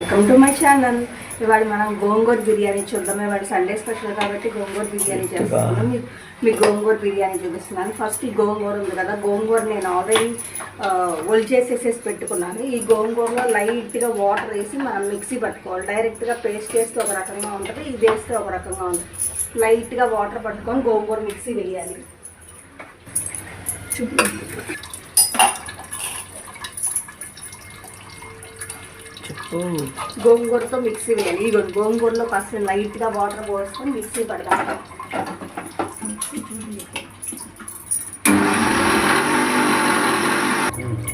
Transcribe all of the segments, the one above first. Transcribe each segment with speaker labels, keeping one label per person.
Speaker 1: Welcome to my channel ఇవాళ మనం గోంగూర బిర్యానీ చూద్దాం. ఇవాళ సండే స్పెషల్ కాబట్టి గోంగూర బిర్యానీ చేస్తున్నాను మీ మీ గోంగూర బిర్యానీ చూపిస్తున్నాను. ఫస్ట్ ఈ గోంగూర ఉంది కదా. గోంగూర నేను ఆల్రెడీ ఒలిచేసేసేసి పెట్టుకున్నాను. ఈ గోంగూరలో లైట్గా వాటర్ వేసి మనం మిక్సీ పట్టుకోవాలి. డైరెక్ట్గా పేస్ట్ చేస్తే ఒక రకంగా ఉంటుంది. ఇది వేస్తే ఒక రకంగా ఉంటుంది. లైట్గా వాటర్ పట్టుకొని గోంగూర మిక్సీ వేయాలి చూపి
Speaker 2: చెప్పు
Speaker 1: గోంగూరతో మిక్సీ వేయాలి. ఇగో గోంగూరలో కాస్త లైట్గా వాటర్ పోసుకొని మిక్సీ పడతాం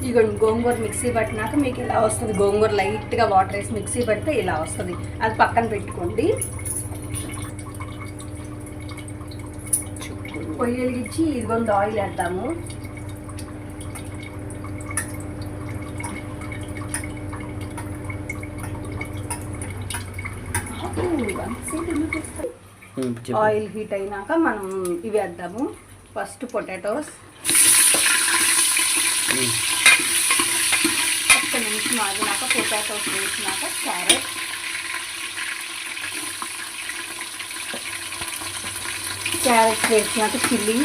Speaker 1: ఇగో గోంగూర మిక్సీ పట్టినాక మీకు ఇలా వస్తుంది? గోంగూర లైట్గా వాటర్ వేసి మిక్సీ పడితే ఇలా వస్తుంది. అది పక్కన పెట్టుకోండి. పొయ్యి వెలిగించి ఇదిగోండి ఆయిల్ వేద్దాము. ఆయిల్ హీట్ అయినాక మనం ఇవి వేద్దాము. First potatoes. ఒక్క నిమిషం ఆగినాక పొటాటోస్ వేసినాక క్యారెట్. క్యారెట్ వేసినాక చిల్లీ.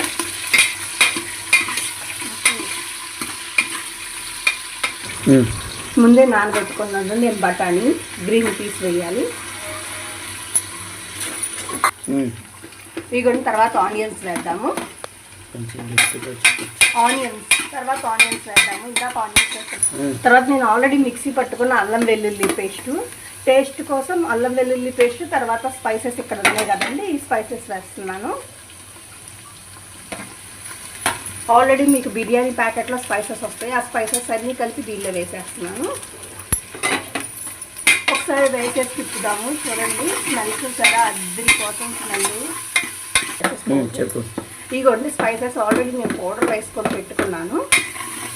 Speaker 1: ముందే నానబెట్టుకున్నాను నేను బఠానీ గ్రీన్ పీస్ వేయాలి. ఇగోని తర్వాత ఆనియన్స్ వేద్దాము. ఆనియన్స్ తర్వాత ఆనియన్స్ వేద్దాము. ఇంకా ఆనియన్స్ వేస్తాము తర్వాత నేను ఆల్రెడీ మిక్సీ పట్టుకున్న అల్లం వెల్లుల్లి పేస్ట్. టేస్ట్ కోసం అల్లం వెల్లుల్లి పేస్ట్ తర్వాత స్పైసెస్ ఇక్కడ ఉన్నాయి కదండి ఈ స్పైసెస్ వేస్తున్నాను. ఆల్రెడీ మీకు బిర్యానీ ప్యాకెట్లో స్పైసెస్ వస్తాయి. ఆ స్పైసెస్ అన్నీ కలిపి దీనిలో వేసేస్తున్నాను. ఒకసారి వేసేసి తిప్పుదాము. చూడండి స్మెల్ చూసారా అద్దరిపోతుంది స్మెల్
Speaker 2: చెప్పు.
Speaker 1: ఇదిగోండి స్పైసెస్ ఆల్రెడీ నేను పౌడర్ వేసుకొని పెట్టుకున్నాను.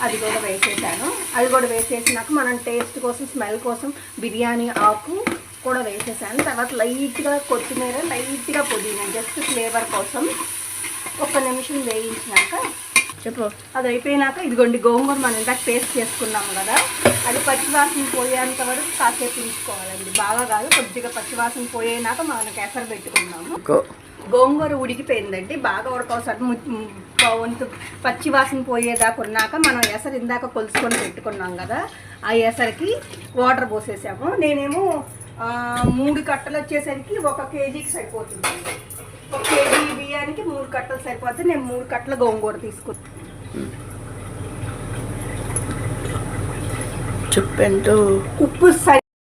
Speaker 1: అది కూడా వేసేసాను. అది కూడా వేసేసినాక మనం టేస్ట్ కోసం స్మెల్ కోసం బిర్యానీ ఆకు కూడా వేసేసాను. తర్వాత లైట్గా కొత్తిమీర లైట్గా పుదీనా జస్ట్ ఫ్లేవర్ కోసం ఒక్క నిమిషం వేయించినాక
Speaker 2: చెప్పు.
Speaker 1: అది అయిపోయినాక ఇదిగోండి గోంగూర మనం ఇందాక పేస్ట్ చేసుకున్నాము కదా. అది పచ్చివాసన పోయేంత వరకు కాసేపు ఉంచుకోవాలండి. బాగా కాదు కొద్దిగా పచ్చివాసన పోయేనాక మనం ఎసరు పెట్టుకున్నాము. గోంగూర ఉడికిపోయిందండి. బాగా ఉడకవసరి వంతు పచ్చి వాసన పోయేదాకా ఉన్నాక మనం ఎసరు ఇందాక కొలుసుకొని పెట్టుకున్నాం కదా ఆ ఎసరికి వాటర్ పోసేసాము. నేనేమో మూడు కట్టలు వచ్చేసరికి ఒక కేజీకి సరిపోతుంది. ఒక కేజీ బియ్యానికి మూడు కట్టలు సరిపోతే నేను మూడు కట్టల గోంగూర తీసుకున్నాను
Speaker 2: చెప్పంటూ
Speaker 1: ఉప్పు సరి